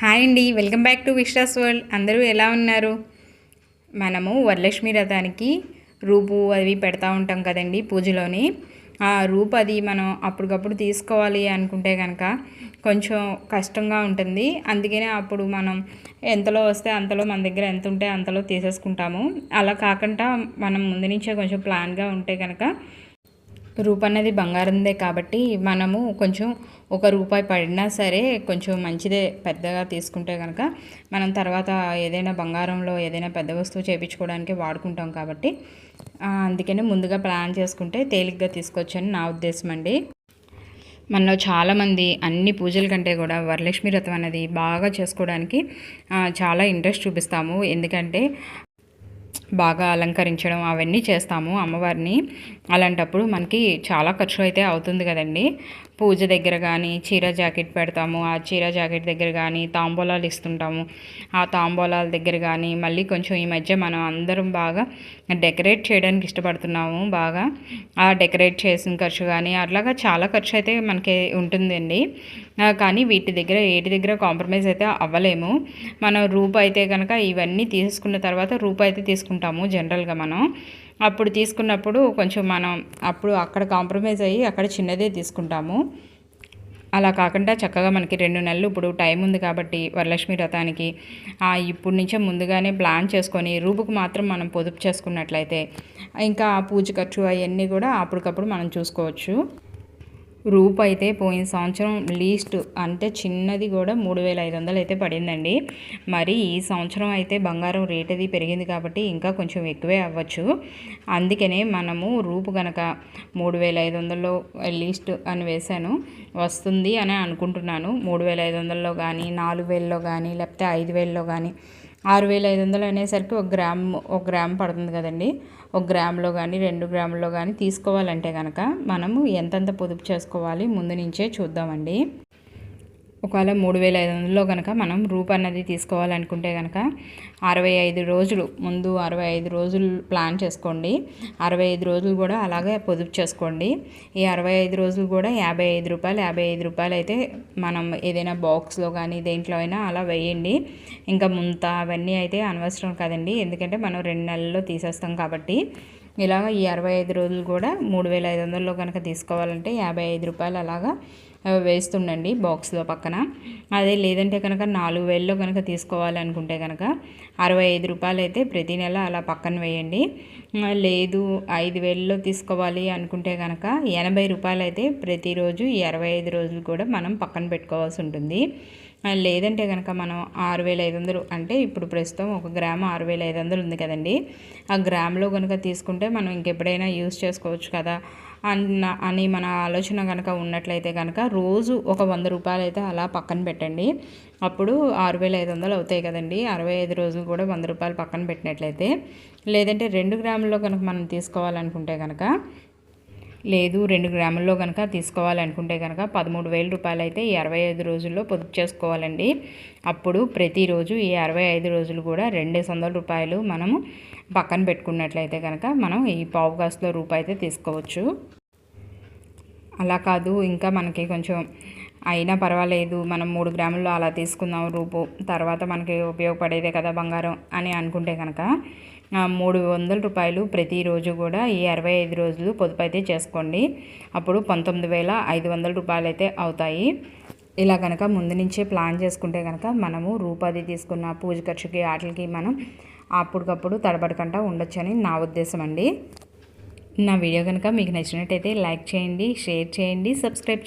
Hi అండి welcome back to Vishwas world. అందరూ ఎలా ఉన్నారు? మనము వరలక్ష్మి రథానికి రూపు అవి పెడతా ఉంటాం కదండి పూజలోని. ఆ రూపు అది మనం అప్పటికప్పుడు తీసుకోవాలి అనుకుంటే కనుక కొంచెం కష్టంగా ఉంటుంది. అందుకనే అప్పుడు మనం ఎంతలో వస్తే అంతలో మన దగ్గర ఎంత ఉంటే అంతలో తీసేసుకుంటాము. అలా కాకుండా మనం ముందు నుంచే కొంచెం ప్లాన్గా ఉంటే కనుక రూపన్నది బంగారందే కాబట్టి మనము కొంచెం ఒక రూపాయి పడినా సరే కొంచెం మంచిదే పెద్దగా తీసుకుంటే కనుక మనం తర్వాత ఏదైనా బంగారంలో ఏదైనా పెద్ద వస్తువు చేయించుకోవడానికి వాడుకుంటాం కాబట్టి. అందుకనే ముందుగా ప్లాన్ చేసుకుంటే తేలిగ్గా తీసుకొచ్చని నా ఉద్దేశం అండి. మనలో చాలామంది అన్ని పూజల కంటే కూడా వరలక్ష్మి వ్రతం అనేది బాగా చేసుకోవడానికి చాలా ఇంట్రెస్ట్ చూపిస్తాము. ఎందుకంటే బాగా అలంకరించడం అవన్నీ చేస్తాము అమ్మవారిని. అలాంటప్పుడు మనకి చాలా ఖర్చు అయితే అవుతుంది కదండి. పూజ దగ్గర కానీ చీర జాకెట్ పెడతాము. ఆ చీర జాకెట్ దగ్గర కానీ తాంబూలాలు ఇస్తుంటాము. ఆ తాంబూలాల దగ్గర కానీ మళ్ళీ కొంచెం ఈ మధ్య మనం అందరం బాగా డెకరేట్ చేయడానికి ఇష్టపడుతున్నాము బాగా. ఆ డెకరేట్ చేసిన ఖర్చు కానీ అట్లాగా చాలా ఖర్చు అయితే మనకి ఉంటుందండి. కానీ వీటి దగ్గర వీటి దగ్గర కాంప్రమైజ్ అయితే అవ్వలేము. మనం రూపు అయితే కనుక ఇవన్నీ తీసుకున్న తర్వాత రూపు అయితే తీసుకుంటాం. తీసుకుంటాము జనరల్గా మనం. అప్పుడు తీసుకున్నప్పుడు కొంచెం మనం అప్పుడు అక్కడ కాంప్రమైజ్ అయ్యి అక్కడ చిన్నదే తీసుకుంటాము. అలా కాకుండా చక్కగా మనకి రెండు నెలలు ఇప్పుడు టైం ఉంది కాబట్టి వరలక్ష్మి వ్రతానికి ఇప్పుడు నుంచే ముందుగానే ప్లాన్ చేసుకొని రూపుకు మాత్రం మనం పొదుపు చేసుకున్నట్లయితే ఇంకా పూజ ఖర్చు అవన్నీ కూడా అప్పటికప్పుడు మనం చూసుకోవచ్చు. రూప్ అయితే పోయిన సంవత్సరం లీస్ట్ అంటే చిన్నది కూడా మూడు వేల ఐదు వందలు అయితే పడిందండి. మరి ఈ సంవత్సరం అయితే బంగారం రేట్ అది పెరిగింది కాబట్టి ఇంకా కొంచెం ఎక్కువే అవ్వచ్చు. అందుకనే మనము రూపు కనుక మూడు వేల ఐదు వందల్లో లీస్ట్ అని వేశాను. వస్తుంది అని అనుకుంటున్నాను. మూడు వేల ఐదు వందల్లో కానీ నాలుగు వేలలో కానీ లేకపోతే ఐదు వేలలో కానీ ఆరు వేల ఐదు వందలు అనేసరికి ఒక గ్రామ్ ఒక గ్రామ్ పడుతుంది కదండి. ఒక గ్రామ్లో కానీ రెండు గ్రాముల్లో కానీ తీసుకోవాలంటే కనుక మనము ఎంతెంత పొదుపు చేసుకోవాలి ముందు నుంచే చూద్దామండి. ఒకవేళ మూడు వేల ఐదు వందలలో కనుక మనం రూప్ అన్నది తీసుకోవాలనుకుంటే కనుక అరవై ఐదు రోజులు ముందు అరవై ఐదు రోజులు ప్లాన్ చేసుకోండి. అరవై ఐదు రోజులు కూడా అలాగే పొదుపు చేసుకోండి. ఈ అరవై ఐదు రోజులు కూడా యాభై ఐదు రూపాయలు యాభై ఐదు రూపాయలు అయితే మనం ఏదైనా బాక్స్లో కానీ దేంట్లో అయినా అలా వేయండి. ఇంకా ముంత అవన్నీ అయితే అనవసరం కదండి. ఎందుకంటే మనం రెండు నెలల్లో తీసేస్తాం కాబట్టి. ఇలాగ ఈ అరవై ఐదు రోజులు కూడా మూడు వేల ఐదు వందల్లో కనుక తీసుకోవాలంటే యాభై ఐదు రూపాయలు అలాగా వేస్తుండండి బాక్స్లో పక్కన. అదే లేదంటే కనుక నాలుగు వేలలో కనుక తీసుకోవాలనుకుంటే కనుక అరవై ఐదు రూపాయలు అయితే ప్రతి నెల అలా పక్కన వేయండి. లేదు ఐదు వేలలో తీసుకోవాలి అనుకుంటే కనుక ఎనభై రూపాయలు అయితే ప్రతిరోజు ఈ అరవై ఐదు రోజులు కూడా మనం పక్కన పెట్టుకోవాల్సి ఉంటుంది. లేదంటే కనుక మనం ఆరు వేల ఐదు వందలు అంటే ఇప్పుడు ప్రస్తుతం ఒక గ్రాము ఆరు వేల ఐదు వందలు ఉంది కదండి. ఆ గ్రామ్లో కనుక తీసుకుంటే మనం ఇంకెప్పుడైనా యూస్ చేసుకోవచ్చు కదా అన్న అని మన ఆలోచన కనుక ఉన్నట్లయితే కనుక రోజు ఒక వంద రూపాయలు అయితే అలా పక్కన పెట్టండి. అప్పుడు ఆరు వేల ఐదు వందలు అవుతాయి కదండి. అరవై ఐదు రోజులు కూడా వంద రూపాయలు పక్కన పెట్టినట్లయితే లేదంటే రెండు గ్రాముల్లో కనుక మనం తీసుకోవాలనుకుంటే కనుక లేదు రెండు గ్రాముల్లో కనుక తీసుకోవాలనుకుంటే కనుక పదమూడు వేల రూపాయలు అయితే ఈ అరవై ఐదు రోజుల్లో పొదుపు చేసుకోవాలండి. అప్పుడు ప్రతిరోజు ఈ అరవై ఐదు రోజులు కూడా రెండు వందల రూపాయలు మనము పక్కన పెట్టుకున్నట్లయితే కనుక మనం ఈ పావు కాసులో రూపాయి అయితే తీసుకోవచ్చు. అలా కాదు ఇంకా మనకి కొంచెం అయినా పర్వాలేదు మనం మూడు గ్రాముల్లో అలా తీసుకుందాం రూపు తర్వాత మనకి ఉపయోగపడేదే కదా బంగారం అని అనుకుంటే కనుక మూడు వందల రూపాయలు ప్రతిరోజు కూడా ఈ అరవై ఐదు రోజులు పొదుపు అయితే చేసుకోండి. అప్పుడు పంతొమ్మిది వేల ఐదు వందల రూపాయలు అయితే అవుతాయి. ఇలా కనుక ముందు నుంచే ప్లాన్ చేసుకుంటే కనుక మనము రూపాది తీసుకున్న పూజ ఖర్చుకి వాటికి మనం అప్పటికప్పుడు తడబడకుండా ఉండొచ్చని నా ఉద్దేశం అండి. నా వీడియో కనుక మీకు నచ్చినట్టయితే లైక్ చేయండి షేర్ చేయండి సబ్స్క్రైబ్